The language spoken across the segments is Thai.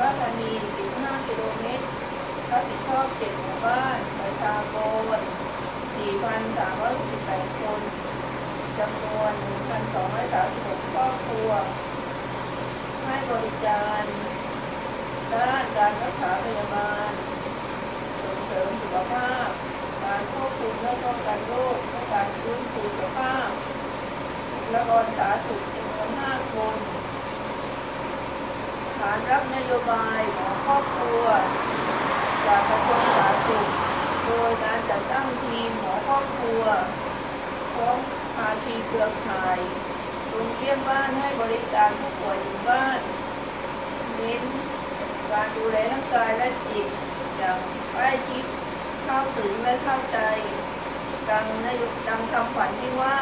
ราธานี15กิโลเมตรรับผิดชอบ7หมู่บ้านประชากร4,368คนจำนวน1,236ครอบครัว ให้บริการด้านการรักษาพยาบาลส่งเสริมสุขภาพ การควบคุมและป้องกันโรคและการฟื้นฟูสุขภาพและกรสาธารณสุขจำนวน 5 คน ฐานรับนโยบายของครอบครัวจากกระทรวงสาธารณสุขโดยการจัดตั้งทีมหมอครอบครัวพร้อมภาคีเครือข่ายลงเยี่ยมบ้านให้บริการผู้ป่วยถึงบ้านเน้นการดูแลร่างกายและจิตอย่างใกล้ชิดเข้าถึงและเข้าใจดังนโยดังคำขวัญที่ว่า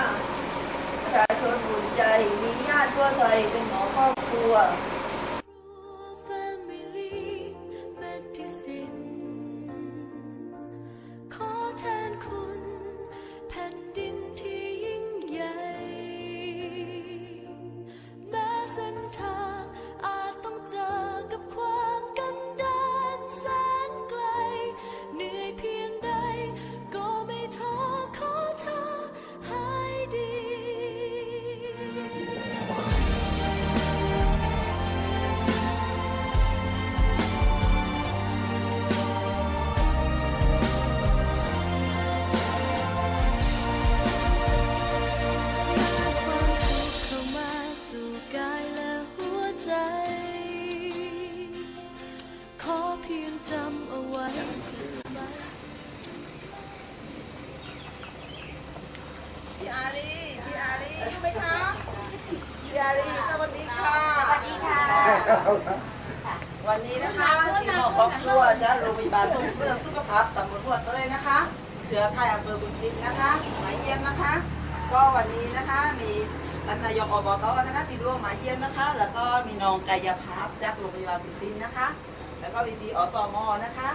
ประชาชนอุ่นใจมีญาติทั่วไทยเป็นหมอครอบครัว วันนี้นะคะทีมหมอครอบครัวจะโรงพยาบาลส่งเสริมสุขภาพตำบลหัวเต้ยนะคะเครือข่ายอำเภอบุญพินนะคะมาเยี่ยมนะคะ ก็วันนี้นะคะมีท่านนายกอบตนะคะพี่ดวงมาเยี่ยมนะคะ แล้วก็มีน้องกายภาพจากโรงพยาบาลบุญพินนะคะ แล้วก็มีพีอสมนะคะ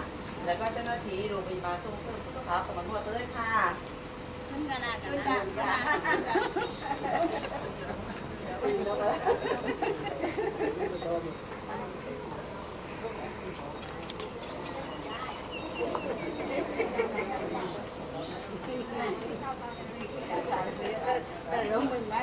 แล้วก็เจ้าหน้าที่โรงพยาบาลส่งเสริมสุขภาพตำบลหัวเต้ยค่ะขึ้นกันนะกันขอ บนะคุณค่ะสวัส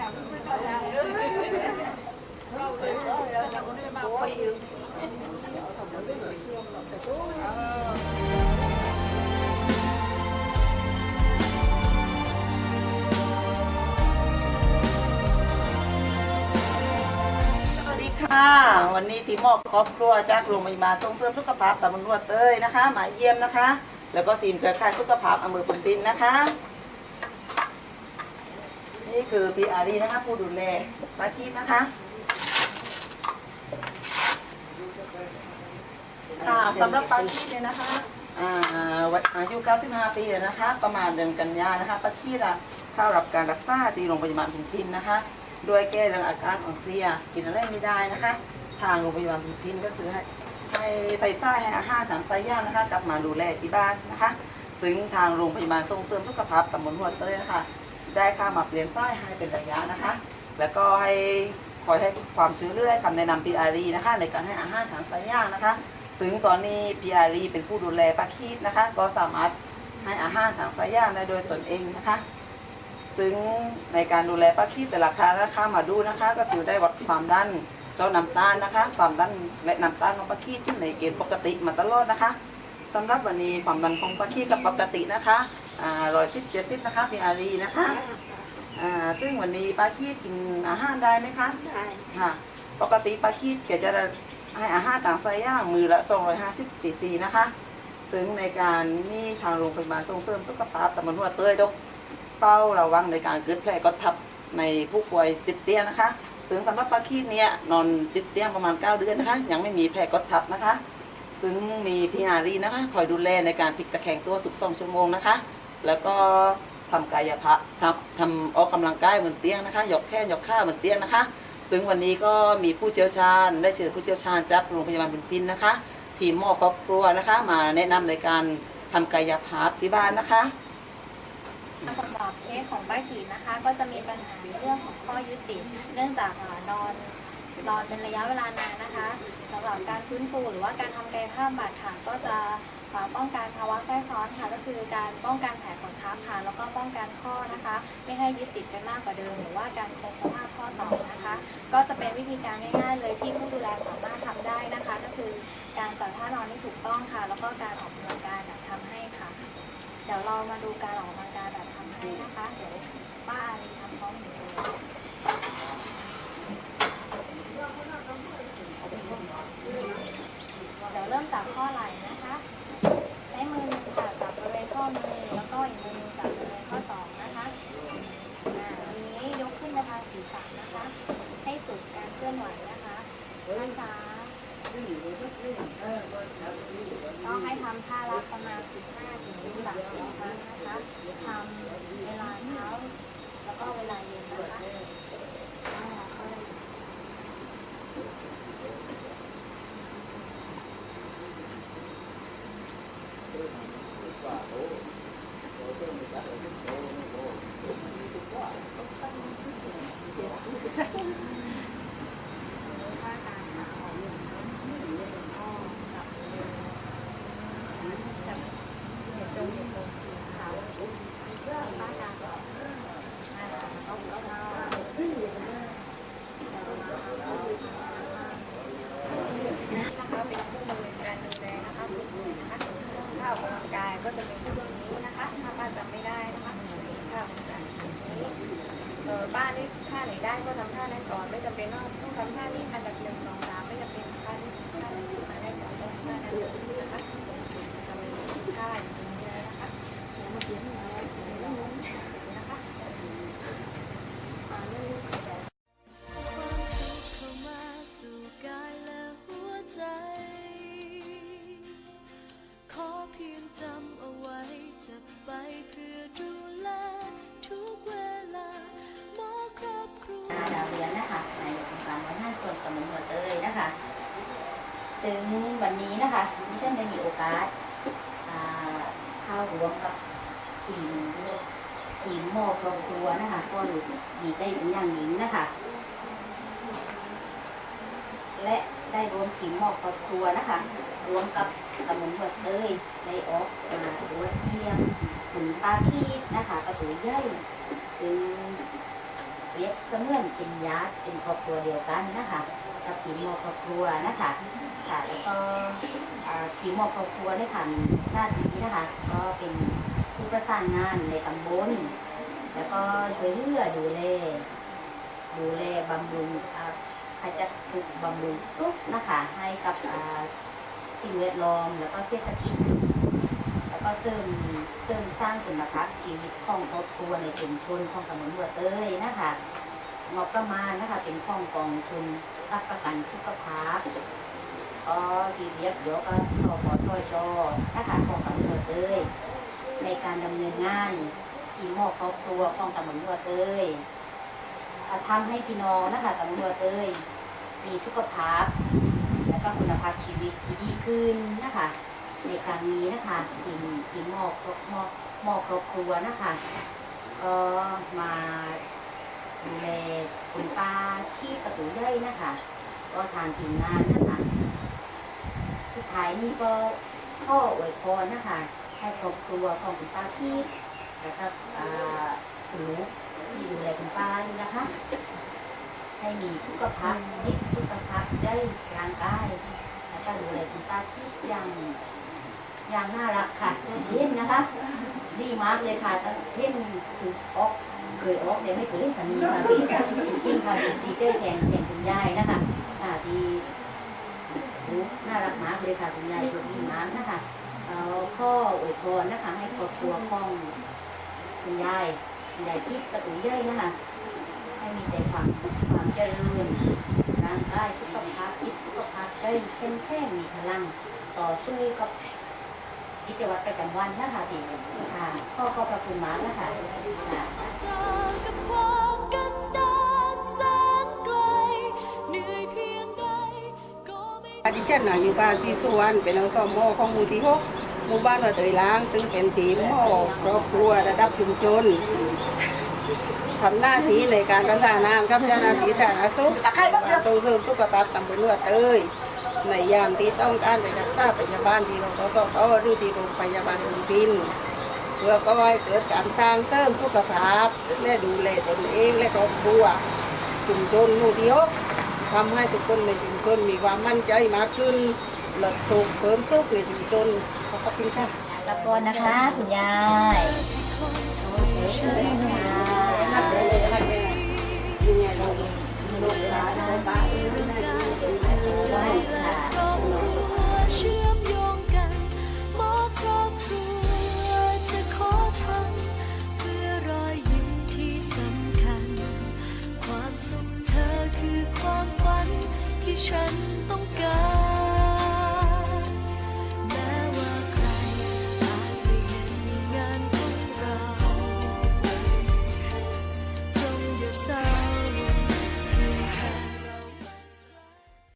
ค่ะ วันนี้ทีมหมอครอบครัวจากโรงพยาบาลส่งเสริมสุขภาพตำบลหัวเต้ยนะคะ หมาเยี่ยมนะคะ แล้วก็ทีมเครือข่ายสุขภาพอำเภอพุนพินนะคะ นี่คือพี่อารีนะคะผู้ดูแลปาชีพนะคะค่ะสำหรับปาชีพเนี่ยนะคะอ่าวัยอายุ 95 ปีแล้วนะคะ ประมาณเดือนกันยานะคะปาชีพอะเข้ารับการรักษาที่โรงพยาบาลพุนพินนะคะ ด้วยแก้เรื่องอาการอ่อนเพลียกินอะไรไม่ได้นะคะ ทางโรงพยาบาลพุนพินก็คือให้ให้ใส่ไส้ให้อาหารทางสายย่างนะคะ กลับมาดูแลที่บ้านนะคะ ซึ่งทางโรงพยาบาลส่งเสริมสุขภาพตำบลหัวเต้ยนะคะ ได้ค่ามาเปลี่ยนไส้ให้เป็นระยะนะคะ แล้วก็ให้คอยให้ความช่วยเหลือคำแนะนำพีอารีนะคะ ในการให้อาหารทางสายย่างนะคะ ซึ่งตอนนี้พีอารีเป็นผู้ดูแลปลาคีดนะคะ ก็สามารถให้อาหารทางสายย่างได้โดยตนเองนะคะ ซึ่งในการดูแลปลาคีดแต่ละครั้งนะคะมาดูนะคะ ก็คือได้วัดความดันเจ้าน้ำตาลนะคะ ความดันและน้ำตาลของปลาคีดอยู่ในเกณฑ์ปกติมาตลอดนะคะสำหรับวันนี้ความดันของปลาคีดกับปกตินะคะร้อยสิบเจ็ดสิบนะคะพีอารีนะคะอ่าซึ่งวันนี้ปลาคีดกินอาหารได้ไหมคะได้ค่ะ ปกติปลาคีดแกจะให้อาหารต่างไส้ย่างมือละ250ซีซีนะคะ ซึ่งในการนี่ทางโรงพยาบาลส่งเสริมสุขภาพตำบลหัวเต้ยต้อง เฝ้าระวังในการเกิดแผลกดทับในผู้ป่วยติดเตียงนะคะซึ่งสำหรับปลาคีดเนี่ยนอนติดเตียงประมาณ 9 เดือนนะคะ ยังไม่มีแผลกดทับนะคะ ซึ่งมีพี่อารีนะคะ คอยดูแลในการพลิกตะแคงตัวทุกสองชั่วโมงนะคะ แล้วก็ทำกายภาพทำทำออกกำลังกายบนเตียงนะคะยกแข้งยกขาบนเตียงนะคะ ซึ่งวันนี้ก็มีผู้เชี่ยวชาญได้เชิญผู้เชี่ยวชาญจากโรงพยาบาลบุญพินนะคะ ทีมหมอครอบครัวนะคะ มาแนะนำในการทำกายภาพที่บ้านนะคะ สำหรับเคสของป้าขีดนะคะ ก็จะมีปัญหาเรื่องของข้อยึดติดเนื่องจากนอนนอนเป็นระยะเวลานานนะคะสำหรับการฟื้นฟูหรือว่าการทำกายภาพบาดค่ะก็จะป้องกันภาวะแทรกซ้อนค่ะ ก็คือการป้องกันแผลกดทับค่ะแล้วก็ป้องกันข้อนะคะ ไม่ให้ยึดติดกันมากกว่าเดิม หรือว่าการคงสภาพข้อต่อนะคะ ก็จะเป็นวิธีการง่ายๆเลยที่ผู้ดูแลสามารถทำได้นะคะ ก็คือการจัดท่านอนที่ถูกต้องค่ะ แล้วก็การออกกำลังกายแบบทำให้ค่ะ เดี๋ยวเรามาดูการออกกำลังกายแบบ ทำให้นะคะเดี๋ยวป้าอารีทำพร้อมหนูเลยเดี๋ยวเริ่มจากข้อไหล่นะคะ ใช้มือหนึ่งค่ะจับบริเวณข้อมือแล้วก็อีกมือหนึงจับบริเวณข้อศอกนะคะอ่าทีนี้ยกขึ้นไปทางศีรษะนะคะ ให้สุดการเคลื่อนไหวนะคะช้าๆ ต้องให้ทำท่ารับประมาณ 15ถึง 30ครั้งนะคะทำเวลาเช้า แล้วก็เวลาเย็นนะคะท่าการขาออกก็จับมือจับเห็นตรงเห็นตรงสีขาวเพื่อป้าการออกอ่าเอาหัวเท้าขึ้นอยู่บนหน้าแล้วก็มาเอานะคะเป็นคู่มือในการดูแลนะคะฝึกมือนะคะถ้าออกกำลังกายก็จะเป็นคู่มือนี้นะคะ ถ้าป้าจำไม่ได้นะคะถ้าออกกำลังกายนี้เออป้าได้ท่า ได้ก็ทำท่านั้นก่อนไม่จำเป็นต้องต้องทำท่านี้อันดับ ซึ่งวันนี้นะคะดิฉันได้มีโอกาสเข้าร่วมกับทีมทีมหมอครอบครัวนะคะ ก็รู้สึกดีใจเป็นอย่างยิ่งนะคะ และได้รวมทีมหมอครอบครัวนะคะรวมกับตำบลหัวเตยได้ออกมาตรวจเยี่ยมถึงตาคีดนะคะประตูใหญ่ซึ่ง รียกเสมือนเป็นญาติเป็นครอบครัวเดียวกันนะคะกับทีมหมอครอบครัวนะคะค่ะแล้วก็อ่าทีมหมอครอบครัวได้ทำหน้าที่นะคะ ก็เป็นผู้ประสานงานในตำบลแล้วก็ช่วยเหลือดูแลดูแลบำรุงอาขจัดทุกบำรุงสุขนะคะ ให้กับอ่าสิ่งแวดล้อมแล้วก็เศรษฐกิจ แล้วก็เสริมเสริมสร้างคุณภาพชีวิตของครอบครัวในชุมชนของตำบลหัวเต้ยนะคะ งบประมาณนะคะเป็นของกองทุนรับประกันสุขภาพก็ทีเรียกเดี๋ยวก็สปสชนะคะของตำบลหัวเต้ยในการดำเนินงานทีมหมอบครอบครัวของตำบลหัวเต้ยอ่าทำให้พี่น้องนะคะตำบลหัวเต้ยมีสุขภาพ และก็คุณภาพชีวิตที่ดีขึ้นนะคะในครั้งนี้นะคะทีมทีมมอกหมอกหมอกครอบครัวนะคะก็มา ดูแลคุณป้าที่ประตูเย้ยนะคะ ก็ทางทีมงานนะคะ สุดท้ายนี้ก็ข้ออวยพรนะคะ ให้ครอบครัวของคุณป้าที่แล้วก็คุณลูกที่ดูแลคุณป้านะคะ ให้มีสุขภาพดีสุขภาพได้ร่างกายแล้วก็ดูแลคุณป้าที่ย่างย่างน่ารักค่ะเล่นนะคะ ดีมากเลยค่ะตั้งเล่นคือออก เคยออกแต่ไม่เคยเล่นคันนี้ค่ะพี่จริงค่ะดีเจอร์แทนแทนคุณยายนะคะอ่าดีรู้น่ารักมากเลยค่ะคุณยายสุดีมากนะคะเอาข้ออวยพรนะคะ ให้ครอบครัวของคุณยายคุณยายที่ประตูเย้ยนะคะให้มีแต่ความสุขความเจริญร่างกายสุขภาพจิสุขภาพใจเข้มแข็งมีพลังต่อสู้กับ กิจวัตรประจำวันนะคะพี่ค่ะข้อขอบพระคุณมากนะคะค่ะเจอกับความกันดารแสนไกลเหนื่อยเพียงใดก็ไม่ดีใจช่นน่ะอยู่บ้านที่สุวรรณเป็นอสมของหมู่ที่หกหมู่บ้านวัดเตยล้าง ซึ่งเป็นทีมหม้อครอบครัวระดับชุมชนทำหน้าที่ในการประสานงานกับเจ้าหน้าที่สาธารณสุขตะไคร้บ้างเดียวส่งเสริมสุขภาพตำบลวัดเตย ในยามที่ต้องการไปรักษาพยาบาลที่โรงพยาบาลหรือที่โรงพยาบาลบุญพินเพื่อก็ให้เกิดการสร้างเติมสุขภาพและดูแลตนเองและครอบครัวชุมชนหมู่ที่หกทำให้ทุกคนในชุมชนมีความมั่นใจมากขึ้นลดทุกข์เพิ่มสุขในชุมชนขอบคุณค่ะตะกอนนะคะคุณยายโอเคค่ะนักเลยนนักเลยนี่ไงลูกลูกหลานลูกป้าเอ้ยแม่ดูดีไว้ค่ะครอบครัวเองกัน ครอบครัวจะขอทำเพื่อรอยยิ้มที่สำคัญความสุขเธอคือความฝันที่ฉัน